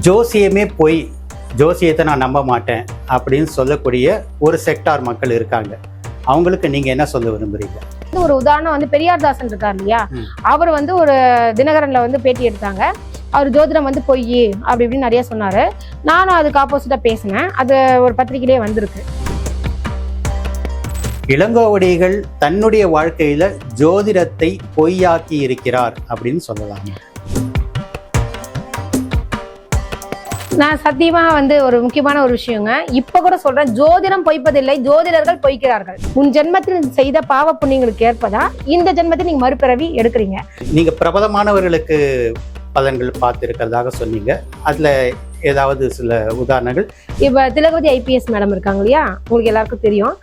ஜோசியமே பொய் ஜோசியத்தை நான் நம்ப மாட்டேன் அப்படின்னு சொல்லக்கூடிய ஒரு செக்டார் மக்கள் இருக்காங்க. அவங்களுக்கு நீங்க என்ன சொல்ல விரும்புறீங்க? ஒரு உதாரணம் வந்து பெரியார் தாசன் இருக்கார் இல்லையா. அவர் வந்து ஒரு தினகரன்ல வந்து பேட்டி எடுத்தாங்க. அவர் ஜோதிடம் வந்து பொய் அப்படி இப்படின்னு நிறைய சொன்னாரு. நானும் அதுக்கு ஆப்போசிட்டா பேசினேன். அது ஒரு பத்திரிகையிலே வந்திருக்கு. இளங்கோவடிகள் தன்னுடைய வாழ்க்கையில ஜோதிடத்தை பொய்யாக்கி இருக்கிறார் அப்படின்னு சொல்லலாம்? நான் சத்தியமா வந்து ஒரு முக்கியமான ஒரு விஷயங்க. இப்ப கூட சொல்றேன் ஜோதிடம் பொய்ப்பதில்லை ஜோதிடர்கள் பொய்க்கிறார்கள். உன் ஜென்மத்தில் செய்த பாவ புண்ணியங்களுக்கு ஏற்பதா? இந்த ஜென்மத்தில் நீங்க மறுபிறவி எடுக்கிறீங்க. நீங்க பிரபலமானவர்களுக்கு பலன்கள் பார்த்துருக்கிறதாக சொன்னீங்க. அதுல ஏதாவது சில உதாரணங்கள்? இப்ப திலகவதி ஐபிஎஸ் மேடம் இருக்காங்க இல்லையா? உங்களுக்கு எல்லாருக்கும் தெரியும்.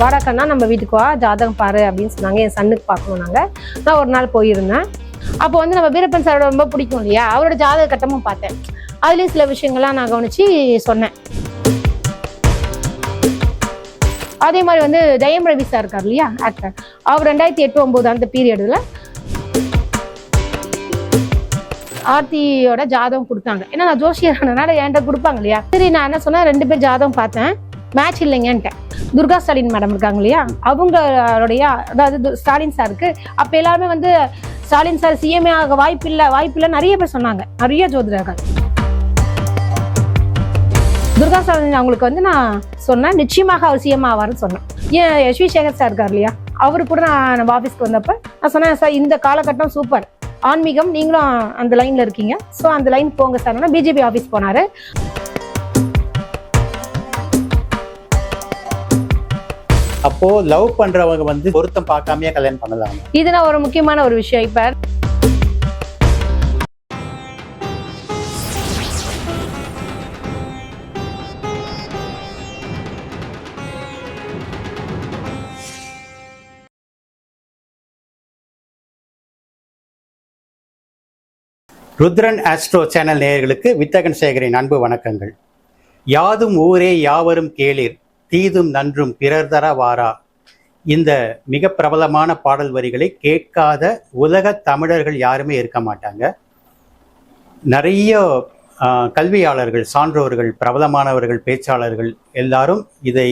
வாடாக்கண்ணா நம்ம வீட்டுக்கு வா ஜாதகம் பாரு அப்படின்னு சொன்னாங்க. என் சன்னுக்கு பார்க்கணும் நாங்க. நான் ஒரு நாள் போயிருந்தேன். அப்போ வந்து நம்ம வீரப்பன் சாரோட ரொம்ப பிடிக்கும் இல்லையா? அவரோட ஜாதக கட்டமும் பார்த்தேன். அதுலேயும் சில விஷயங்கள்லாம் நான் கவனிச்சு சொன்னேன். அதே மாதிரி வந்து ஜெயம் ரவி சார் இருக்கார் இல்லையா? ஆக்டர் அவர் ரெண்டாயிரத்தி எட்டு ஒம்பது அந்த பீரியடில் ஆர்த்தியோட ஜாதகம் கொடுத்தாங்க. ஏன்னா நான் ஜோசியர்னால என்கிட்ட கொடுப்பாங்க இல்லையா? சரி நான் என்ன சொன்னேன்? ரெண்டு பேர் ஜாதகம் பார்த்தேன். மேட்ச் இல்லைங்கன்ட்டேன். துர்கா ஸ்டாலின் மேடம் இருக்காங்க இல்லையா? அவங்களுடைய அதாவது ஸ்டாலின் சாருக்கு அப்போ எல்லாருமே வந்து ஸ்டாலின் சார் சிஎம்ஏ ஆக வாய்ப்பில்லை வாய்ப்பில்லை நிறைய பேர் சொன்னாங்க. நிறைய ஜோதிடர்கள். துர்கா ஸ்டாலின் அவங்களுக்கு வந்து நான் சொன்னேன் நிச்சயமாக அவர் சிஎம் ஆவார்னு சொன்னேன். ஏன் யஷ்வி சேகர் சார் இருக்கார் இல்லையா? அவரு கூட நான் நம்ம ஆஃபீஸ்க்கு வந்தப்ப நான் சொன்னேன் சார் இந்த காலகட்டம் சூப்பர் ஆன்மீகம் நீங்களும் அந்த லைன்ல இருக்கீங்க. ஸோ அந்த லைன் போங்க சார். பிஜேபி ஆஃபீஸ் போனாரு. அப்போ லவ் பண்றவங்க வந்து பொருத்தம் பார்க்காமயே கல்யாணம் பண்ணலாம்? இது நான் ஒரு முக்கியமான ஒரு விஷயம் இப்ப. ருத்ரன் ஆஸ்ட்ரோ சேனல் நேயர்களுக்கு வித்தகன் சேகரின் அன்பு வணக்கங்கள். யாதும் ஊரே யாவரும் கேளிர். தீதும் நன்றும் பிறர் தர வாரா. இந்த மிக பிரபலமான பாடல் வரிகளை கேட்காத உலக தமிழர்கள் யாருமே இருக்க மாட்டாங்க. நிறைய கல்வியாளர்கள் சான்றோர்கள் பிரபலமானவர்கள் பேச்சாளர்கள் எல்லாரும் இதை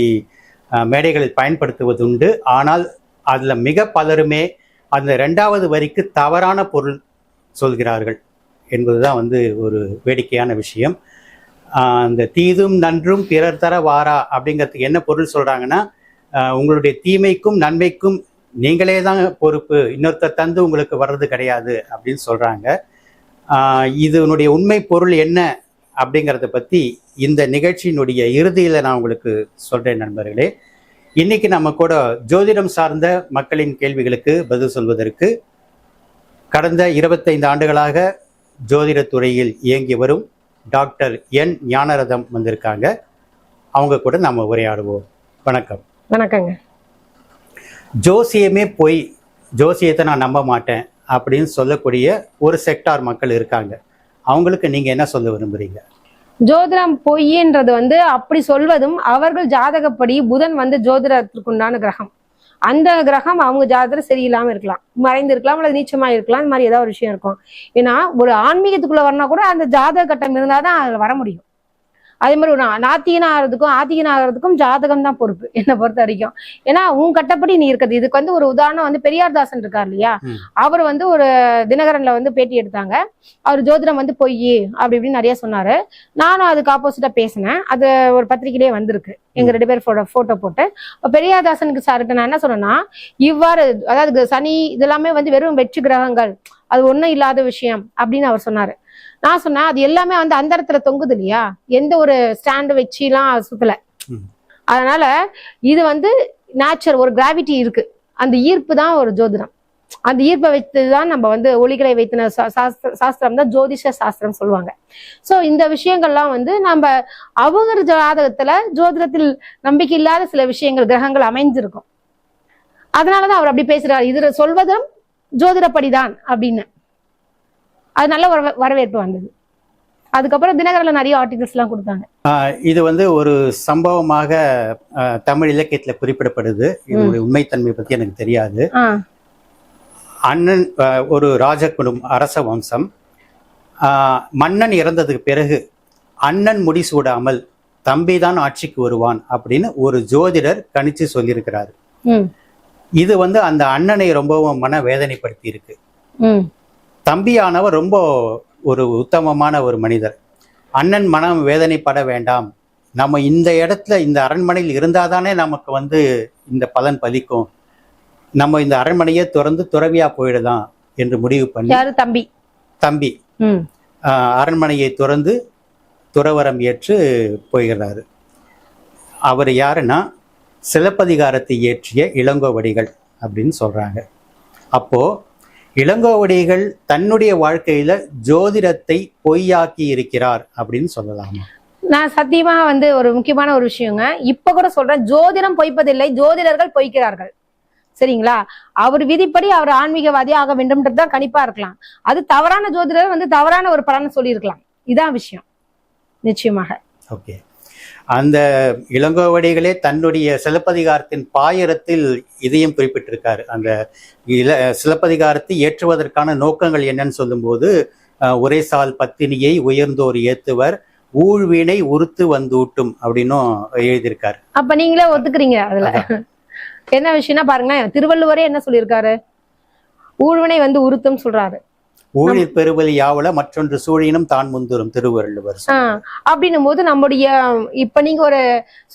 மேடைகளில் மேடைகளில் பயன்படுத்துவதுண்டு. ஆனால் அதில் மிக பலருமே அந்த ரெண்டாவது வரிக்கு தவறான பொருள் சொல்கிறார்கள் என்பதுதான் வந்து ஒரு வேடிக்கையான விஷயம். அந்த தீதும் நன்றும் பிறர் தர வாரா அப்படிங்கிறதுக்கு என்ன பொருள் சொல்கிறாங்கன்னா உங்களுடைய தீமைக்கும் நன்மைக்கும் நீங்களே தான் பொறுப்பு. இன்னொருத்தர் தந்து உங்களுக்கு வர்றது கிடையாது அப்படின்னு சொல்கிறாங்க இதனுடைய உண்மை பொருள் என்ன அப்படிங்கிறத பற்றி இந்த நிகழ்ச்சியினுடைய இறுதியில் நான் உங்களுக்கு சொல்கிறேன் நண்பர்களே. இன்னைக்கு நம்ம கூட ஜோதிடம் சார்ந்த மக்களின் கேள்விகளுக்கு பதில் சொல்வதற்கு கடந்த இருபத்தைந்து ஆண்டுகளாக ஜோதிடத் துறையில் இயங்கி வரும் டாக்டர் என் ஞானரதம் வந்திருக்காங்க. அவங்க கூட நம்ம உரையாடுவோம். வணக்கம். வணக்கங்க. ஜோசியமே பொய் ஜோசியத்தை நான் நம்ப மாட்டேன் அப்படின்னு சொல்லக்கூடிய ஒரு செக்டார் மக்கள் இருக்காங்க. அவங்களுக்கு நீங்க என்ன சொல்ல விரும்புறீங்க? ஜோதிடம் பொய்ன்றது வந்து அப்படி சொல்வதும் அவர்கள் ஜாதகப்படி புதன் வந்து ஜோதிடத்திற்குண்டான கிரகம். அந்த கிரகம் அவங்க ஜாதகத்துல சரியில்லாம இருக்கலாம். மறைந்து இருக்கலாம் அல்லது நீச்சமா இருக்கலாம் இந்த மாதிரி ஏதாவது ஒரு விஷயம் இருக்கும். ஏன்னா ஒரு ஆன்மீகத்துக்குள்ள வரனா கூட அந்த ஜாதக கட்டம் இருந்தாதான் அதுல வர முடியும். அதே மாதிரி ஒரு நாத்திகன் ஆகிறதுக்கும் ஆத்திகன் ஆகிறதுக்கும் ஜாதகம் தான் பொறுப்பு என்னை பொறுத்த வரைக்கும். ஏன்னா உன் கட்டப்படி நீ இருக்குது இதுக்கு வந்து ஒரு உதாரணம் வந்து பெரியார் தாசன் இருக்கார் இல்லையா. அவர் வந்து ஒரு தினகரன்ல வந்து பேட்டி எடுத்தாங்க. அவர் ஜோதிடம் வந்து பொய் அப்படி இப்படின்னு நிறைய சொன்னாரு. நானும் அதுக்கு ஆப்போசிட்டா பேசினேன். அது ஒரு பத்திரிகையிலே வந்திருக்கு. எங்க ரெண்டு பேர் போட்டோ. போட்டோ போட்டு பெரியாதாசனுக்கு சாருக்கு நான் என்ன சொன்னேன்னா இவ்வாறு அதாவது சனி இதெல்லாமே வந்து வெறும் வெற்றி கிரகங்கள். அது ஒண்ணும் இல்லாத விஷயம் அப்படின்னு அவர் சொன்னாரு. நான் சொன்னேன் அது எல்லாமே வந்து அந்த இடத்துல தொங்குது இல்லையா? எந்த ஒரு ஸ்டாண்டு வச்சுலாம் சுத்தல. அதனால இது வந்து நேச்சர் ஒரு கிராவிட்டி இருக்கு. அந்த ஈர்ப்பு தான் ஒரு ஜோதிடம். அந்த ஈர்ப்பை வைத்து தான் நம்ம வந்து ஒளிகளை வைத்தின சாஸ்திரம் தான் ஜோதிஷ சாஸ்திரம் சொல்லுவாங்க. சோ இந்த விஷயங்கள்லாம் வந்து நம்ம அவங்க ஜாதகத்துல ஜோதிடத்தில் நம்பிக்கை இல்லாத சில விஷயங்கள் கிரகங்கள் அமைஞ்சிருக்கும். அதனாலதான் அவர் அப்படி பேசுறாரு. இது சொல்வதும் ஜோதிடப்படிதான் அப்படின்னு. அது நல்ல வரவே- வரவேற்பு வந்தது. அதுக்கப்புறம் தினகரில் நிறைய ஆர்டிகல்ஸ் எல்லாம் கொடுத்தாங்க. இது வந்து ஒரு சம்பவமாக தமிழ் இலக்கியத்தில் குறிப்பிடப்படுது. இதனுடைய உண்மைத்தன்மை பற்றி எனக்கு தெரியாது. அண்ணன் ஒரு ராஜ குடும் அரச வம்சம். மன்னன் இறந்ததுக்கு பிறகு அண்ணன் முடிசூடாமல் தம்பிதான் ஆட்சிக்கு வருவான் அப்படின்னு ஒரு ஜோதிடர் கணிச்சு சொல்லியிருக்கிறாரு. இது வந்து அந்த அண்ணனை ரொம்பவும் மன வேதனைப்படுத்தி இருக்கு தம்பியானவர் ரொம்ப ஒரு உத்தமமான ஒரு மனிதர். அண்ணன் மனம் வேதனைப்பட வேண்டாம். நம்ம இந்த இடத்துல இந்த அரண்மனையில் இருந்தாதானே நமக்கு வந்து இந்த பலன் பலிக்கும். நம்ம இந்த அரண்மனையை திறந்து துறவியா போயிடலாம் என்று முடிவு பண்ணி தம்பி. தம்பி. அரண்மனையை துறந்து துறவரம் ஏற்று போகிறாரு அவர் யாருன்னா சிலப்பதிகாரத்தை இயற்றிய இளங்கோவடிகள் அப்படின்னு சொல்றாங்க. அப்போ இளங்கோவடிகள் தன்னுடைய வாழ்க்கையில ஜோதிடத்தை பொய்யாக்கி இருக்கிறார் அப்படின்னு சொல்லலாமா? நான் சத்தியமா வந்து ஒரு முக்கியமான ஒரு விஷயங்க. இப்ப கூட சொல்றேன் ஜோதிடம் பொய்ப்பதில்லை ஜோதிடர்கள் பொய்க்கிறார்கள். சரிங்களா? அவர் விதிப்படி அவர் ஆன்மீகவாதி ஆக வேண்டும்ன்றது தான் கணிப்பா இருக்கலாம். அது தவறான ஜோதிடர் வந்து தவறான ஒரு பலனை சொல்லியிருக்கலாம். இதான் விஷயம். நிச்சயமாக. ஓகே. அந்த இளங்கோவடிகளே தன்னுடைய சிலப்பதிகாரத்தின் பாயிரத்தில் இதையும் குறிப்பிட்டிருக்காரு. அந்த இல சிலப்பதிகாரத்தை ஏற்றுவதற்கான நோக்கங்கள் என்னன்னு சொல்லும்போது அஹ், உரைசால் பத்தினியை உயர்ந்தோர் ஏத்துவர் ஊழ்வினை உறுத்து வந்தூட்டும் அப்படின்னும் எழுதியிருக்காரு. அப்ப நீங்களே ஒத்துக்கிறீங்க அதுல. என்ன விஷயம்னா பாருங்களேன் திருவள்ளுவரே என்ன சொல்லியிருக்காரு? ஊழ்வினை வந்து உருத்தம் சொல்றாரு. ஊழிர் பெருவலி யாவல மற்றொன்று சூழினும் தான் முந்துரும் திருவள்ளுவர் அப்படின்னும் போது நம்முடைய இப்ப நீங்க ஒரு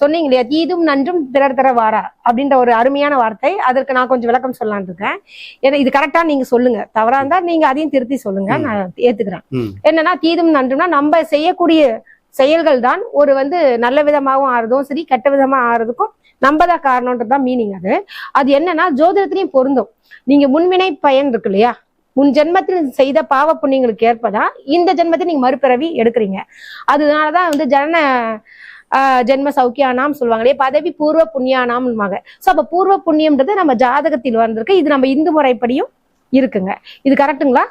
சொன்னீங்க இல்லையா தீதும் நன்றும் பிறர் தர வாரா அப்படின்ற ஒரு அருமையான வார்த்தை. அதற்கு நான் கொஞ்சம் விளக்கம் சொல்லலாம்னு இருக்கேன். ஏன்னா இது கரெக்டா நீங்க சொல்லுங்க. தவறா இருந்தா நீங்க அதையும் திருத்தி சொல்லுங்க. நான் ஏத்துக்கிறேன். என்னன்னா தீதும் நன்றும்னா நம்ம செய்யக்கூடிய செயல்கள் தான் ஒரு வந்து நல்ல விதமாகவும் ஆறுதும் சரி கெட்ட விதமா ஆறுறதுக்கும் நம்ம தான் காரணம்ன்றதுதான் மீனிங் அது. அது என்னன்னா ஜோதிடத்திலையும் பொருந்தும். நீங்க முன்வினை பயன் இருக்கு இல்லையா உன் ஜென்மத்தில் செய்த பாவ புண்ணியங்களுக்கு ஏற்பதா? இந்த ஜென்மத்தில் நீங்க மறுபிறவி எடுக்கிறீங்க. அதனாலதான் வந்து ஜன ஜென்ம சௌக்கியானாம் சொல்லுவாங்க இல்லையா பதவி பூர்வ புண்ணியானாம்வாங்க ஸோ அப்போ பூர்வ புண்ணியம்ன்றது நம்ம ஜாதகத்தில் வந்திருக்கு இது நம்ம இந்து முறைப்படியும் இருக்குங்க. இது கரெக்ட்டுங்களா?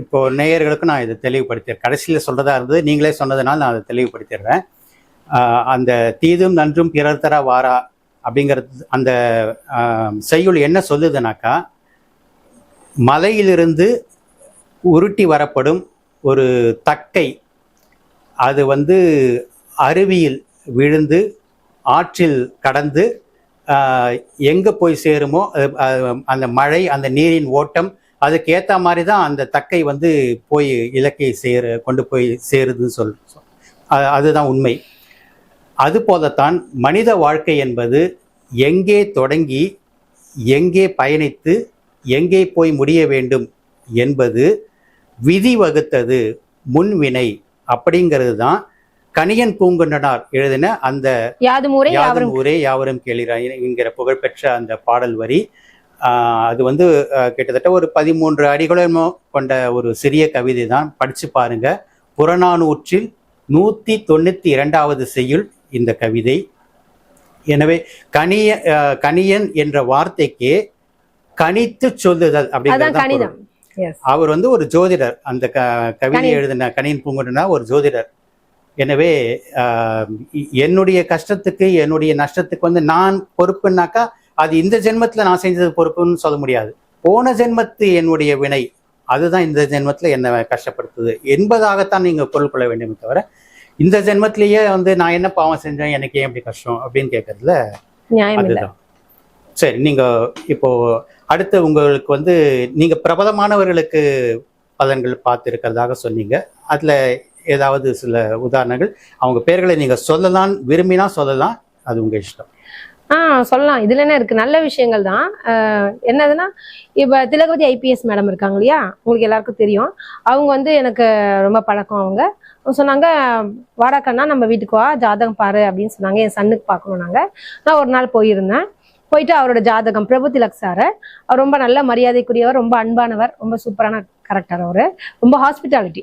இப்போ நேயர்களுக்கு நான் இதை தெளிவுபடுத்திடுறேன் கடைசியில் சொல்றதா இருந்தது நீங்களே சொன்னதுனால நான் அதை தெளிவுபடுத்திடுறேன் அந்த தீதும் நன்றும் பிறர் தர வாரா அப்படிங்கிறது அந்த செய்யுள் என்ன சொல்லுதுனாக்கா மலையிலிருந்து உருட்டி வரப்படும் ஒரு தக்கை. அது வந்து அருவியில் விழுந்து ஆற்றில் கடந்து எங்கே போய் சேருமோ அது, அந்த மழை அந்த நீரின் ஓட்டம் அதுக்கு ஏற்ற மாதிரி தான் அந்த தக்கை வந்து போய் இலக்கை சேர கொண்டு போய் சேருதுன்னு சொல் அதுதான் உண்மை. அதுபோலத்தான் மனித வாழ்க்கை என்பது எங்கே தொடங்கி எங்கே பயணித்து எங்கே போய் முடிய வேண்டும் என்பது விதி வகுத்தது முன்வினை அப்படிங்கிறது தான் கணியன் பூங்குன்றனார் எழுதின அந்த யாதும் ஊரே யாவரும் யாவரும் ஊரே யாவரும் கேளிராய் என்கிற புகழ்பெற்ற அந்த பாடல் வரி. அது வந்து கிட்டத்தட்ட ஒரு பதிமூன்று அடிகளமோ கொண்ட ஒரு சிறிய கவிதை தான் படிச்சு பாருங்க. புறநானூற்றில் நூத்தி தொண்ணூத்தி இரண்டாவது செய்யுள் இந்த கவிதை. எனவே கணிய கணியன் என்ற வார்த்தைக்கு கணித்து சொல்லுதல் அப்படிங்கிறது அவர் வந்து ஒரு ஜோதிடர். அந்த க கவிதை எழுதின கணியன் பூங்குன்றனா ஒரு ஜோதிடர். எனவே என்னுடைய கஷ்டத்துக்கு என்னுடைய நஷ்டத்துக்கு வந்து நான் பொறுப்புனாக்கா அது இந்த ஜென்மத்துல நான் செஞ்சது பொறுப்புன்னு சொல்ல முடியாது. போன ஜென்மத்து என்னுடைய வினை அதுதான் இந்த ஜென்மத்துல என்ன கஷ்டப்படுத்துது என்பதாகத்தான் நீங்க பொருள் கொள்ள வேண்டுமே தவிர இந்த ஜென்மத்திலேயே வந்து நான் என்ன பாவம் செஞ்சேன் எனக்கு ஏன் இப்படி கஷ்டம் அப்படின்னு கேட்கறதுல நியாயம் அதுதான். சரி நீங்கள் இப்போது அடுத்து உங்களுக்கு வந்து நீங்கள் பிரபலமானவர்களுக்கு பலன்கள் பார்த்துருக்கிறதாக சொன்னீங்க. அதில் ஏதாவது சில உதாரணங்கள் அவங்க பேர்களை நீங்கள் சொல்லலாம் விரும்பினா சொல்லலாம் அது உங்கள் இஷ்டம். ஆ சொல்லலாம். இதுல என்ன இருக்கு? நல்ல விஷயங்கள் தான். என்னதுன்னா இப்ப திலகவதி ஐபிஎஸ் மேடம் இருக்காங்க இல்லையா? உங்களுக்கு எல்லாருக்கும் தெரியும். அவங்க வந்து எனக்கு ரொம்ப பழக்கம் அவங்க சொன்னாங்க வாடாக்கண்ணா நம்ம வீட்டுக்கு வா ஜாதகம் பாரு அப்படின்னு சொன்னாங்க. என் சன்னுக்கு பார்க்கணும் நாங்க. நான் ஒரு நாள் போயிருந்தேன். போயிட்டு அவரோட ஜாதகம் பிரபு திலக் சார் அவர் ரொம்ப நல்ல மரியாதைக்குரியவர் ரொம்ப அன்பானவர் ரொம்ப சூப்பரான கரெக்டர் அவரு. ரொம்ப ஹாஸ்பிட்டாலிட்டி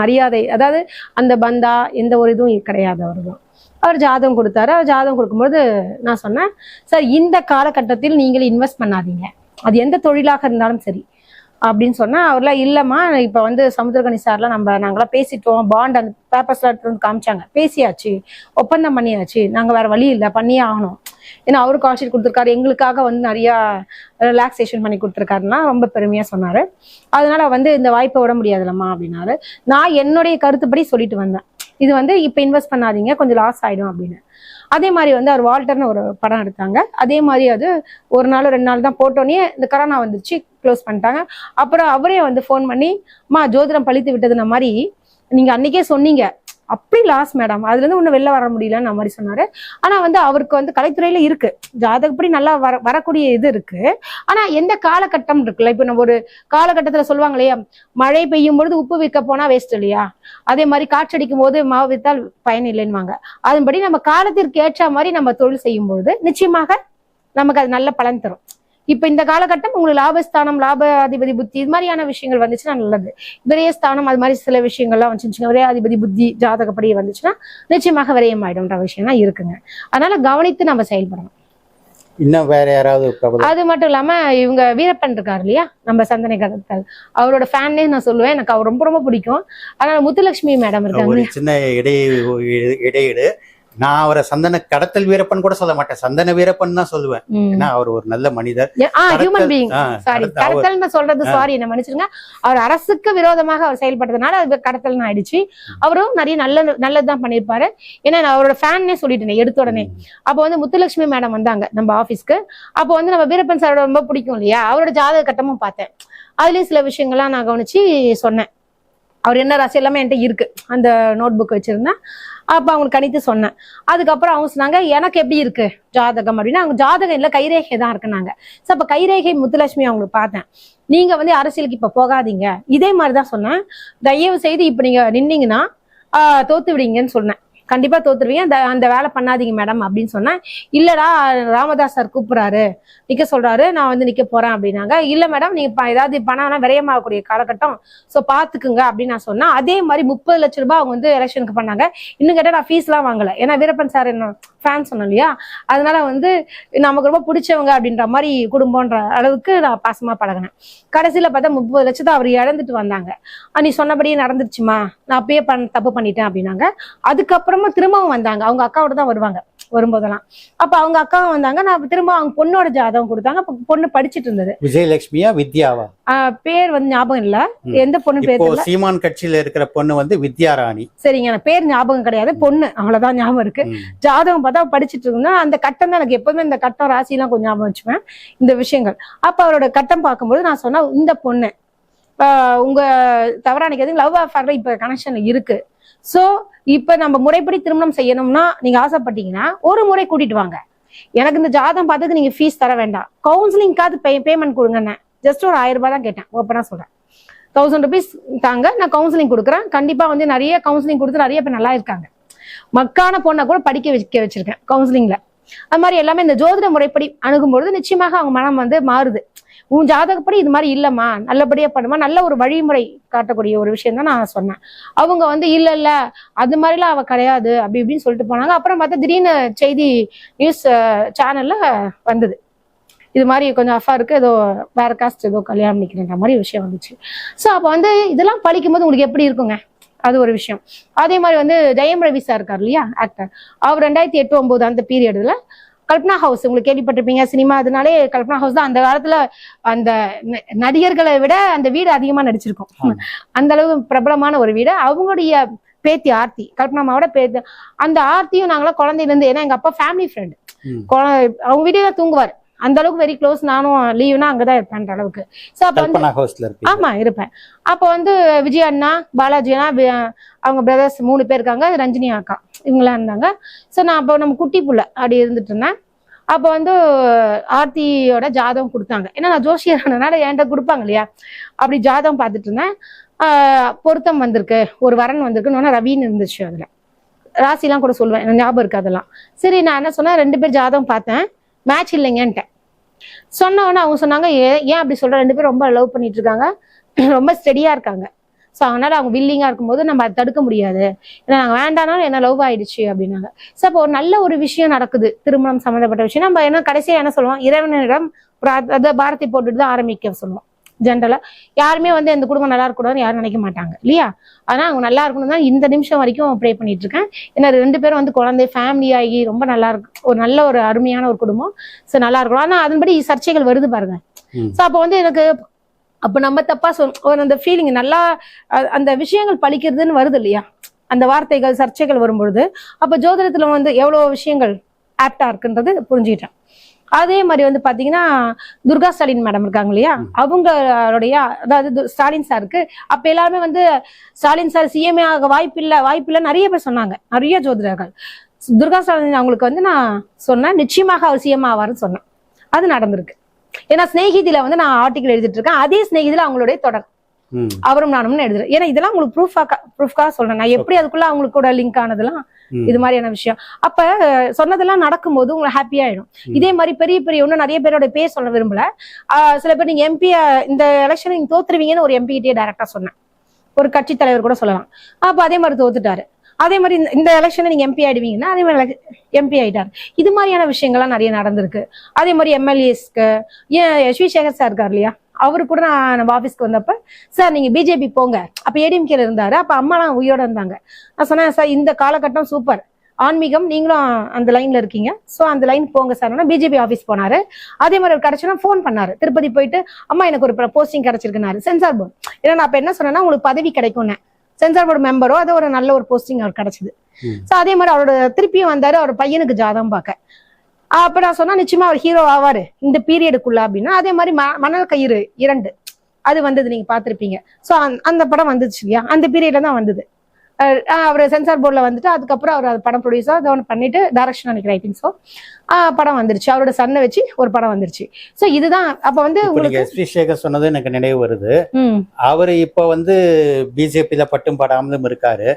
மரியாதை அதாவது அந்த பந்தா எந்த ஒரு இதுவும் கிடையாது அவருதான் அவர் ஜாதகம் கொடுத்தாரு. அவர் ஜாதகம் கொடுக்கும்போது நான் சொன்னேன் சார் இந்த காலகட்டத்தில் நீங்கள் இன்வெஸ்ட் பண்ணாதீங்க. அது எந்த தொழிலாக இருந்தாலும் சரி. அப்படின்னு சொன்னா அவர்லாம் இல்லைம்மா இப்போ வந்து சமுத்திரகணி சார்லாம் நம்ம நாங்களாம் பேசிட்டோம். பாண்ட் அந்த பேப்பர்ஸ்லாம் எடுத்து வந்து காமிச்சாங்க. பேசியாச்சு. ஒப்பந்தம் பண்ணியாச்சு. நாங்கள் வேறு வழி இல்லை. பண்ணியே ஆகணும். ஏன்னா அவரு கால் கொடுத்துருக்காரு. எங்களுக்காக வந்து நிறையா ரிலாக்ஸேஷன் பண்ணி கொடுத்துருக்காருன்னா ரொம்ப பெருமையா சொன்னாரு. அதனால வந்து இந்த வாய்ப்பை விட முடியாதுலம்மா அப்படின்னாரு. நான் என்னுடைய கருத்துப்படி சொல்லிட்டு வந்தேன். இது வந்து இப்போ இன்வெஸ்ட் பண்ணாதீங்க கொஞ்சம் லாஸ் ஆயிடும் அப்படின்னு. அதே மாதிரி வந்து அவர் வால்டர்னு ஒரு படம் எடுத்தாங்க. அதே மாதிரி அது ஒரு நாள் ரெண்டு நாள் தான் போட்டோன்னே இந்த கரோனா வந்துச்சு க்ளோஸ் பண்ணிட்டாங்க. அப்புறம் அவரே வந்து ஃபோன் பண்ணி அம்மா ஜோதிடம் பழித்து விட்டதுன மாதிரி நீங்க அன்னைக்கே சொன்னீங்க. அப்படி லாஸ் மேடம் அதுல இருந்து ஒன்றும் வெளில வர முடியலன்னு மாதிரி சொன்னாரு. ஆனா வந்து அவருக்கு வந்து கலைத்துறையில இருக்கு. ஜாதகப்படி நல்லா வர வரக்கூடிய இது இருக்கு. ஆனா எந்த காலகட்டம் இருக்குல்ல? இப்போ நம்ம ஒரு காலகட்டத்துல சொல்லுவாங்க இல்லையா மழை பெய்யும் பொழுது உப்பு விற்க போனா வேஸ்ட் இல்லையா? அதே மாதிரி காற்றடிக்கும் போது மாவு வித்தால் பயன் இல்லைன்னுவாங்க. அதன்படி நம்ம காலத்திற்கு ஏற்ற மாதிரி நம்ம தொழில் செய்யும் பொழுது நிச்சயமாக நமக்கு அது நல்ல பலன் தரும். இப்ப இந்த காலகட்டம் உங்களுக்கு லாபஸ்தானம் லாப அதிபதி புத்தி இது மாதிரியான விஷயங்கள் வந்துச்சுன்னா நல்லது. விரயஸ்தானம் அது மாதிரி சில விஷயங்கள்லாம் வந்துச்சுன்னா விரயாதிபதி புத்தி ஜாதகப்படி வந்துச்சுன்னா நிச்சயமாக விரயம் ஆயிடும்ன்ற விஷயம்லாம் இருக்குங்க. அதனால கவனித்து நம்ம செயல்படணும். இன்னும் வேற யாராவது அது மட்டும் இல்லாம இவங்க வீரப்பன் இருக்காரு இல்லையா? நம்ம சந்தனை கடத்தல் அவரோட ஃபேன்னே நான் சொல்லுவேன். எனக்கு அவர் ரொம்ப ரொம்ப பிடிக்கும். அதனால முத்துலட்சுமி மேடம் இருக்காங்க. சின்ன இடை இடையீடு. நான் அவரை சந்தன கடத்தல் வீரப்பன் கூட சொல்ல மாட்டேன். சந்தன வீரப்பன் தான் சொல்லுவேன். ஏன்னா அவர் ஒரு நல்ல மனிதர். கடத்தல், கடத்தல் கடத்தல்னு சொல்றது சாரி என்ன மன்னிச்சிருங்க அவர் அரசுக்கு விரோதமாக அவர் செயல்பட்டதுனால அது கடத்தல்னு ஆயிடுச்சு. அவரும் நிறைய நல்ல நல்லதுதான் பண்ணியிருப்பாரு. ஏன்னா நான் அவரோட ஃபேன்னே சொல்லிட்டேன் எடுத்த உடனே. அப்போ வந்து முத்துலட்சுமி மேடம் வந்தாங்க நம்ம ஆபீஸ்க்கு அப்போ வந்து நம்ம வீரப்பன் சாரோட ரொம்ப பிடிக்கும் இல்லையா? அவரோட ஜாதக கட்டமும் பார்த்தேன். அதுலயும் சில விஷயங்கள்லாம் நான் கவனிச்சு சொன்னேன். அவர் என்ன ராசி எல்லாமே என்கிட்ட இருக்கு. அந்த நோட் புக் வச்சிருந்தேன் அப்போ அவங்களுக்கு கணித்து சொன்னேன். அதுக்கப்புறம் அவங்க சொன்னாங்க எனக்கு எப்படி இருக்கு ஜாதகம்? அப்படின்னா அவங்க ஜாதகம் இல்லை கைரேகை தான் இருக்குனாங்க. ஸோ அப்போ கைரேகை முத்துலட்சுமி அவங்களுக்கு பார்த்தேன். நீங்க வந்து அரசியலுக்கு இப்ப போகாதீங்க. இதே மாதிரி தான் சொன்னேன். தயவு செய்து இப்ப நீங்க நின்னீங்கன்னா தோத்து விடுங்கன்னு சொன்னேன். கண்டிப்பா தோத்துருவீங்க. அந்த அந்த வேலை பண்ணாதீங்க மேடம் அப்படின்னு சொன்னேன் இல்லடா ராமதாஸ் சார் கூப்பிடுறாரு. நிற்க சொல்றாரு நான் வந்து நிற்க போறேன் அப்படின்னாங்க. இல்ல மேடம் நீங்க ப- ஏதாவது பணம்னா விரயமாகக்கூடிய காலகட்டம் ஸோ பார்த்துக்குங்க அப்படின்னு நான் சொன்னேன் அதே மாதிரி முப்பது லட்ச ரூபாய் அவங்க வந்து எலெக்ஷனுக்கு பண்ணாங்க. இன்னும் கேட்டால் நான் ஃபீஸ்லாம் வாங்கல. ஏன்னா வீரப்பன் சார் என்ன ஃபேன் சொன்னேன் இல்லையா? அதனால வந்து நமக்கு ரொம்ப பிடிச்சவங்க அப்படின்ற மாதிரி குடும்பம்ன்ற அளவுக்கு நான் பாசமா பழகினேன். கடைசியில பார்த்தா முப்பது லட்சத்தை அவர் இழந்துட்டு வந்தாங்க. "ஆ, நீ சொன்னபடியே நடந்துருச்சுமா? நான் அப்பயே பண் தப்பு பண்ணிட்டேன் அப்படின்னாங்க. அதுக்கப்புறமா திரும்பவும் வந்தாங்க. அவங்க அக்காவோட தான் வருவாங்க வரும்போதெல்லாம். அப்ப அவங்க அக்காவும் வந்தாங்க. நான் திரும்ப அவங்க பொண்ணோட ஜாதகம் கொடுத்தாங்க. பொண்ணு படிச்சிட்டு இருந்தது. விஜயலட்சுமியா வித்யாவா? பேர் வந்து ஞாபகம் இல்ல. எந்த பொண்ணு பேர் சீமான் கட்சியில இருக்கிற பொண்ணு வந்து வித்யாராணி. சரிங்க. பேர் ஞாபகம் கிடையாது. பொண்ணு. அவ்வளவுதான் ஞாபகம் இருக்கு. ஜாதகம் தான் படிச்சிட்டு இருந்தா அந்த கட்டம் தான் எனக்கு எப்பவுமே இந்த கட்டம் ராசிலாம் கொஞ்சம் ஞாபகம் வச்சுப்பேன் இந்த விஷயங்கள். அப்போ அவரோட கட்டம் பார்க்கும்போது நான் சொன்னா இந்த பொண்ணு உங்க தவறா நினைக்காதீங்க லவ் அஃபேர்ல இப்ப கனெக்ஷன் இருக்கு. சோ இப்ப நம்ம முறைப்படி திருமணம் செய்யணும்னா நீங்க ஆசைப்பட்டீங்கன்னா ஒரு முறை கூட்டிட்டு வாங்க. எனக்கு இந்த ஜாதகம் பார்த்ததுக்கு நீங்க ஃபீஸ் தர வேண்டாம். கவுன்சிலிங்காவது பே பேமெண்ட் கொடுங்கண்ணே. ஜஸ்ட் ஒரு ஆயிரம் ரூபாய் தான் கேட்டேன். ஓப்பனா சொல்றேன் தௌசண்ட் ருபீஸ் தாங்க நான் கவுன்சிலிங் கொடுக்குறேன். கண்டிப்பா வந்து நிறைய கவுன்சிலிங் கொடுத்து நிறைய பேர் நல்லா இருக்காங்க. மக்கான பொண்ணை கூட படிக்க வைக்க வச்சிருக்கேன் கவுன்சிலிங்ல அது மாதிரி எல்லாமே இந்த ஜோதிட முறைப்படி அணுகும்பொழுது நிச்சயமாக அவங்க மனம் வந்து மாறுது. உன் ஜாதகப்படி இது மாதிரி இல்லம்மா நல்லபடியா பண்ணுமா நல்ல ஒரு வழிமுறை காட்டக்கூடிய ஒரு விஷயம் தான் நான் சொன்னேன். அவங்க வந்து இல்ல இல்ல அது மாதிரிலாம் அவ கிடையாது அப்படி இப்படின்னு சொல்லிட்டு போனாங்க. அப்புறம் பார்த்தா திடீர்னு செய்தி நியூஸ் சேனல்ல வந்தது. இது மாதிரி கொஞ்சம் அஃபா இருக்கு ஏதோ வேற காஸ்ட் ஏதோ கல்யாணம் பண்ணிக்கிறேன்ற மாதிரி விஷயம் வந்துச்சு. ஸோ அப்போ வந்து இதெல்லாம் படிக்கும் போது உங்களுக்கு எப்படி இருக்குங்க? அது ஒரு விஷயம். அதே மாதிரி வந்து ஜெயம் ரவி சார் இருக்கார் இல்லையா ஆக்டர் அவர் ரெண்டாயிரத்தி எட்டு ஒன்பது அந்த பீரியட்ல கல்பனா ஹவுஸ் உங்களுக்கு கேள்விப்பட்டிருப்பீங்க சினிமா அதனாலே கல்பனா ஹவுஸ் தான். அந்த காலத்துல அந்த நடிகர்களை விட அந்த வீடு அதிகமா நடிச்சிருக்கும். அந்த அளவு பிரபலமான ஒரு வீடு. அவங்களுடைய பேத்தி ஆர்த்தி கல்பனாமாவோட பேத்தி. அந்த ஆர்த்தியும் நாங்களாம் குழந்தையில இருந்து ஏன்னா எங்க அப்பா ஃபேமிலி ஃப்ரெண்ட். அவங்க வீட்டிலே தான் தூங்குவார். அந்த அளவுக்கு வெரி க்ளோஸ் நானும் லீவ்னா அங்கதான் இருப்பேன்ற அளவுக்கு. சோ அப்ப வந்து ஆமா இருப்பேன். அப்போ வந்து விஜய் அண்ணா பாலாஜி அண்ணா அவங்க பிரதர்ஸ் மூணு பேர் இருக்காங்க. ரஞ்சினி அக்கா இவங்களாம் இருந்தாங்க. ஸோ நான் அப்போ நம்ம குட்டி புள்ள அப்படி இருந்துட்டு இருந்தேன். அப்போ வந்து ஆர்த்தியோட ஜாதகம் கொடுத்தாங்க. ஏன்னா நான் ஜோசியர்னால என்கிட்ட கொடுப்பாங்க இல்லையா? அப்படி ஜாதகம் பார்த்துட்டு இருந்தேன். பொருத்தம் வந்திருக்கு. ஒரு வரன் வந்திருக்குன்னு ரவின்னு இருந்துச்சு அதுல. ராசிலாம் கூட சொல்லுவேன். ஞாபகம் இருக்கு அதெல்லாம். சரி நான் என்ன சொன்னேன்? ரெண்டு பேர் ஜாதகம் பார்த்தேன். மேட்ச் இல்லைங்கன்ட்டேன். சொன்ன உடனே அவங்க சொன்னாங்க "ஏ- ஏன் அப்படி சொல்ற? ரெண்டு பேரும் ரொம்ப லவ் பண்ணிட்டு இருக்காங்க ரொம்ப ஸ்டெடியா இருக்காங்க. ஸோ அதனால அவங்க வில்லிங்கா இருக்கும்போது நம்ம அதை தடுக்க முடியாது. ஏன்னா நாங்கள் வேண்டானாலும் என்ன லவ் ஆயிடுச்சு அப்படின்னாங்க. ஸோ அப்போ ஒரு நல்ல ஒரு விஷயம் நடக்குது. திருமணம் சம்மந்தப்பட்ட விஷயம். நம்ம என்ன கடைசியா என்ன சொல்லுவோம்? இறைவனிடம் பிரார்த்த- பாரதி போட்டுட்டு தான் ஆரம்பிக்க சொல்லுவோம். ஜென்ரலா யாருமே வந்து இந்த குடும்பம் நல்லா இருக்கக்கூடாதுன்னு யாரும் நினைக்க மாட்டாங்க இல்லையா? ஆனா அவங்க நல்லா இருக்கணும் தான் இந்த நிமிஷம் வரைக்கும் ப்ரே பண்ணிட்டு இருக்கேன் ஏன்னா ரெண்டு பேரும் வந்து குழந்தை ஃபேமிலி ஆகி ரொம்ப நல்லா இருக்கு ஒரு நல்ல ஒரு அருமையான ஒரு குடும்பம். ஸோ நல்லா இருக்கணும். ஆனா அதன்படி சர்ச்சைகள் வருது பாருங்க. ஸோ அப்போ வந்து எனக்கு அப்ப நம்ம தப்பா சொல் ஒரு அந்த ஃபீலிங் நல்லா அந்த விஷயங்கள் பழிக்கிறதுன்னு வருது இல்லையா? அந்த வார்த்தைகள் சர்ச்சைகள் வரும்பொழுது அப்ப ஜோதிடத்துல வந்து எவ்வளவு விஷயங்கள் ஆப்டா இருக்குன்றது புரிஞ்சுக்கிட்டேன். அதே மாதிரி வந்து பாத்தீங்கன்னா துர்கா ஸ்டாலின் மேடம் இருக்காங்க இல்லையா அவங்களுடைய அதாவது ஸ்டாலின் சாருக்கு அப்ப எல்லாருமே வந்து ஸ்டாலின் சார் சிஎம்ஏ ஆக வாய்ப்பில்லை வாய்ப்பில்லை நிறைய பேர் சொன்னாங்க. நிறைய ஜோதிடர்கள். துர்கா ஸ்டாலின் அவங்களுக்கு வந்து நான் சொன்னேன் நிச்சயமாக அவர் சிஎம் ஆவார்னு சொன்னேன். அது நடந்திருக்கு. ஏன்னா ஸ்நேகிதில வந்து நான் ஆர்டிகல் எழுதிட்டு இருக்கேன். அதே ஸ்நேகிதில அவங்களுடைய தொடர். அவரும் நானும்னு எழுதுறேன். ஏன்னா இதெல்லாம் உங்களுக்கு ப்ரூஃபா ப்ரூஃப்காக சொல்றேன். நான் எப்படி அதுக்குள்ள அவங்களுக்கு கூட லிங்க் ஆனதெல்லாம். இது மாதிரியான விஷயம். அப்ப சொன்னதெல்லாம் நடக்கும்போது உங்களுக்கு ஹாப்பி ஆயிடும். இதே மாதிரி பெரிய பெரிய இன்னும் நிறைய பேரோட பேர் சொல்ல விரும்பல. ஆஹ், சில பேர் நீங்க எம்பி இந்த எலெக்ஷன் நீங்க தோத்துருவீங்கன்னு ஒரு எம்பி கிட்டே டைரக்டா சொன்னேன். ஒரு கட்சி தலைவர் கூட சொல்லலாம். அப்ப அதே மாதிரி தோத்துட்டாரு. அதே மாதிரி இந்த- எலெக்ஷனை நீங்க எம்பி ஆயிடுவீங்கன்னா அதே மாதிரி எம்பி ஆயிட்டாரு. இது மாதிரியான விஷயங்கள்லாம் நிறைய நடந்திருக்கு. அதே மாதிரி எம்எல்ஏஸ்க்கு ஏன் யஷ்வி சேகர் சார் இருக்கார் இல்லையா? அவரு கூட நான் நம்ம ஆஃபீஸ்க்கு வந்தப்ப சார் நீங்க பிஜேபி போங்க. அப்ப ஏடிஎம்கேல இருந்தாரு. அப்ப அம்மாலாம் உயிரோட இருந்தாங்க. நான் சொன்னேன் சார் இந்த காலகட்டம் சூப்பர் ஆன்மீகம் நீங்களும் அந்த லைன்ல இருக்கீங்க. சோ அந்த லைன் போங்க சார் பிஜேபி ஆஃபீஸ் போனாரு. அதே மாதிரி ஒரு கிடைச்சுன்னா ஃபோன் பண்ணாரு. திருப்பதி போயிட்டு அம்மா எனக்கு ஒரு போஸ்டிங் கிடைச்சிருக்குனாரு. சென்சார் போர்டு ஏன்னா நான் அப்ப என்ன சொன்னேன்னா உங்களுக்கு பதவி கிடைக்கும்னு. சென்சார் போர்டு மெம்பரோ அது ஒரு நல்ல ஒரு போஸ்டிங் அவர் கிடைச்சது. சோ அதே மாதிரி அவரோட திருப்பியும் வந்தாரு. அவர் பையனுக்கு ஜாதகம் பார்க்க. அப்ப நான் சொன்னா நிச்சயமா அவர் ஹீரோ ஆவாரு இந்த பீரியடுக்குள்ள அப்படின்னா. அதே மாதிரி ம- மணல் கயிறு இரண்டு. அது வந்தது நீங்க பார்த்திருப்பீங்க. சோ அந்த படம் வந்துச்சு இல்லையா? அந்த பீரியட்ல தான் வந்தது. அவர் சென்சார் போர்டில் வந்துட்டு அதுக்கப்புறம் அவர் அது படம் ப்ரொடியூசர் அதை ஒன்று பண்ணிட்டு டைரக்ஷன் நினைக்கிறேன் ஐ திங்க் ஸோ படம் வந்துருச்சு. அவரோட சன்னை வச்சு ஒரு படம் வந்துருச்சு. ஸோ இதுதான். அப்ப வந்து உங்களுக்கு எஸ் வி சேகர் சொன்னது எனக்கு நினைவு வருது. அவரு இப்ப வந்து பிஜேபியில பட்டும் படாமலும் இருக்காரு.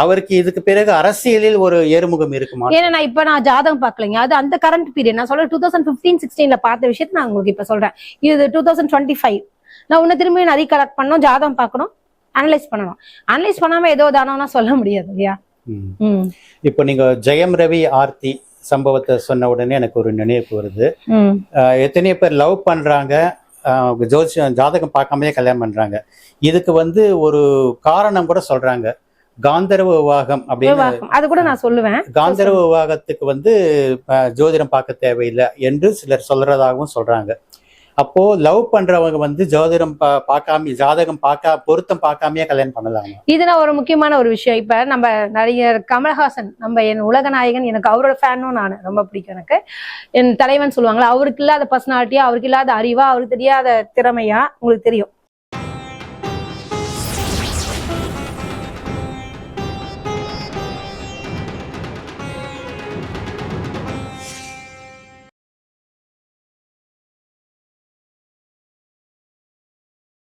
அவருக்கு இதுக்கு பிறகு அரசியலில் ஒரு ஏறுமுகம் இருக்குமா? ஏன்னா நான் இப்ப நான் ஜாதகம் பார்க்கலைங்க. அது அந்த கரண்ட் பீரியட் நான் சொல்றேன் டூ தௌசண்ட் பிப்டீன் சிக்ஸ்டீன்ல பார்த்த விஷயத்தை நான் உங்களுக்கு இப்ப சொல்றேன். இது டூ தௌசண்ட் டுவெண்ட்டி ஃபைவ் நான் உன்ன திரும்பி நிறைய கலெக்ட் பண்ணணும் ஜாதகம் பார்க்கணும். அனலைஸ் பண்ணணும். அனலைஸ் பண்ணாம ஏதோ தானோனா சொல்ல முடியாது இல்லையா? இப்போ நீங்க ஜெயம் ரவி ஆர்த்தி சம்பவத்தை சொன்ன உடனே எனக்கு ஒரு நினைவு வருது. எத்தனையோ பேர் லவ் பண்றாங்க. ஜோதிஷம் ஜாதகம் பார்க்காமலே கல்யாணம் பண்றாங்க. இதுக்கு வந்து ஒரு காரணம் கூட சொல்றாங்க. காந்தர்வ விவாகம் அப்படின்னு அது கூட நான் சொல்லுவேன். காந்தர்வ விவாகத்துக்கு வந்து ஜோதிடம் பார்க்க தேவையில்லை என்று சிலர் சொல்றதாகவும் சொல்றாங்க. அப்போ லவ் பண்றவங்க வந்து ஜோதிடம் பா- பார்க்காம ஜாதகம் பார்க்க பொருத்தம் பார்க்காமயே கல்யாணம் பண்ணலாமா? இதுனா ஒரு முக்கியமான ஒரு விஷயம். இப்ப நம்ம நடிகர் கமல்ஹாசன் நம்ம என் உலக நாயகன் எனக்கு அவரோட ஃபேனும் நான். ரொம்ப பிடிக்கும் எனக்கு. என் தலைவன் சொல்லுவாங்களா அவருக்கு இல்லாத பர்சனாலிட்டியா அவருக்கு இல்லாத அறிவா அவருக்கு தெரியாத திறமையா உங்களுக்கு தெரியும்.